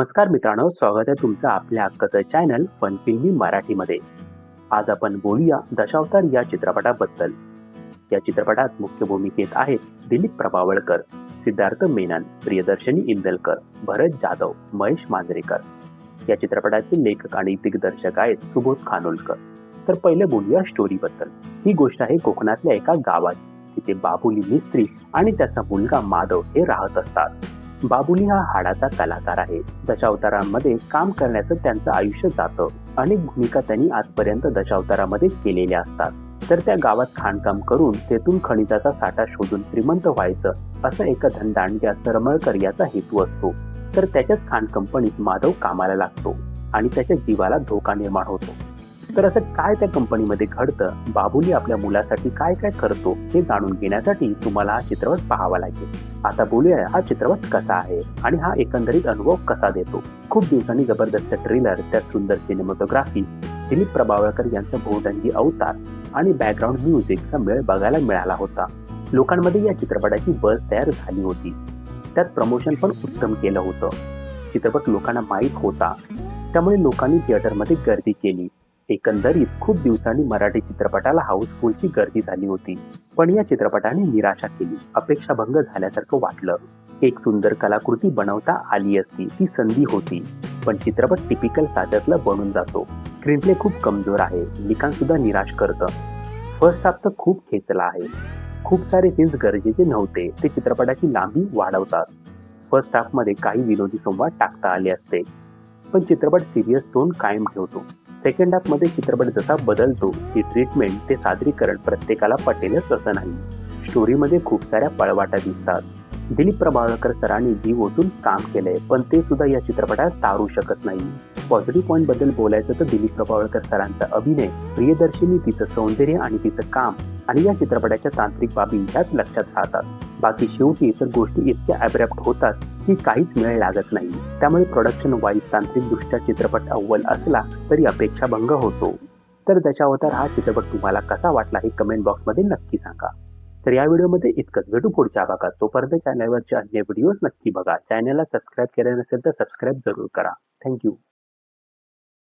नमस्कार मित्रांनो स्वागत आहे तुमचं आपल्या हक्काचं चॅनल फन फिल्मी मराठीमध्ये. आज आपण बोलूया दशावतार या चित्रपटाबद्दल. या चित्रपटात मुख्य भूमिकेत आहेत दिलीप प्रभावळकर सिद्धार्थ मेनन प्रियदर्शनी इंदलकर भरत जाधव महेश मांजरेकर. या चित्रपटाचे लेखक आणि दिग्दर्शक आहेत सुबोध खानोलकर. तर पहिले बोलूया स्टोरीबद्दल ही गोष्ट आहे कोकणातल्या एका गावात. तिथे बाबुली मिस्त्री आणि त्याचा मुलगा माधव हे राहत असतात. बाबुली हा हाडाचा कलाकार आहे. दशावतारांमध्ये काम करण्याचं त्यांचं आयुष्य जातं. अनेक भूमिका त्यांनी आजपर्यंत दशावतारामध्ये केलेल्या असतात. तर त्या गावात खाणकाम करून तेथून खनिजाचा साठा शोधून श्रीमंत व्हायचं असं एका धनदांड्या सरमळकर याचा हेतू असतो. तर त्याच्याच खाण कंपनीत माधव कामाला लागतो आणि त्याच्या जीवाला धोका निर्माण होतो. तर असं काय त्या कंपनीमध्ये घडतं? बाबुली आपल्या मुलासाठी काय काय करतो हे जाणून घेण्यासाठी तुम्हाला हा चित्रपट पाहावा लागेल. आता बोलूया हा चित्रपट कसा आहे आणि हा एकंदरीत अनुभव कसा देतो? खूप दिवसांनी जबरदस्त ट्रेलर त्या सुंदर सिनेमोटोग्राफी दिलीप प्रभावळकर यांचा बहुरंगी अवतार आणि बॅकग्राऊंड म्युझिकचा मेळ बघायला मिळाला होता. लोकांमध्ये या चित्रपटाची बस तयार झाली होती. त्यात प्रमोशन पण उत्तम केलं होतं. चित्रपट लोकांना माहीत होता. त्यामुळे लोकांनी थिएटरमध्ये गर्दी केली. एकंदरीत खूप दिवसांनी मराठी चित्रपटाला हाऊसफुलची गर्दी झाली होती. पण या चित्रपटाने निराशा केली. अपेक्षाभंग झाल्यासारखं वाटलं. एक सुंदर कलाकृती बनवता आली असती ती संधी होती. पण चित्रपट टिपिकल साध्यातला बनून जातो. स्क्रीनप्ले खूप कमजोर आहे. लिखाण सुद्धा निराश करतं. फर्स्ट हाफ तर खूप खेचला आहे. खूप सारे सीन्स गरजेचे नव्हते. ते चित्रपटाची लांबी वाढवतात. फर्स्ट हाफमध्ये काही विनोदी संवाद टाकता आले असते. पण चित्रपट सिरियस टोन कायम ठेवतो. सेकंड हाफमध्ये चित्रपट जसा बदलतो ती ट्रीटमेंट ते सादरीकरण प्रत्येकाला पटेलच असं नाही. स्टोरीमध्ये खूप साऱ्या पळवाटा दिसतात. दिलीप प्रभावळकर सरांनी जीव ओतून काम केलंय पण ते सुद्धा या चित्रपटात तारू शकत नाही. पॉझिटिव्ह पॉईंटबद्दल बोलायचं तर दिलीप प्रभावळकर सरांचा अभिनय प्रियदर्शिनी तिचं सौंदर्य आणि तिचं काम आणि या चित्रपटाच्या तांत्रिक बाबी ह्याच लक्षात राहतात. बाकी शेवटी तर गोष्टी इतक्या अब्रॅप्ट होतात की काहीच मेळ लागत नाही. त्यामुळे प्रोडक्शन वाईज तांत्रिकदृष्ट्या चित्रपट अव्वल असला तरी अपेक्षाभंग होतो. तर दशावतार हा चित्रपट तुम्हाला कसा वाटला हे कमेंट बॉक्समध्ये नक्की सांगा. तर या व्हिडिओमध्ये इतकंच. भेटू पुढच्या भागात. तोपर्यंत चॅनलवरचे अन्य व्हिडिओज नक्की बघा. चॅनलला सबस्क्राईब केले नसेल तर सबस्क्राईब जरूर करा. थँक्यू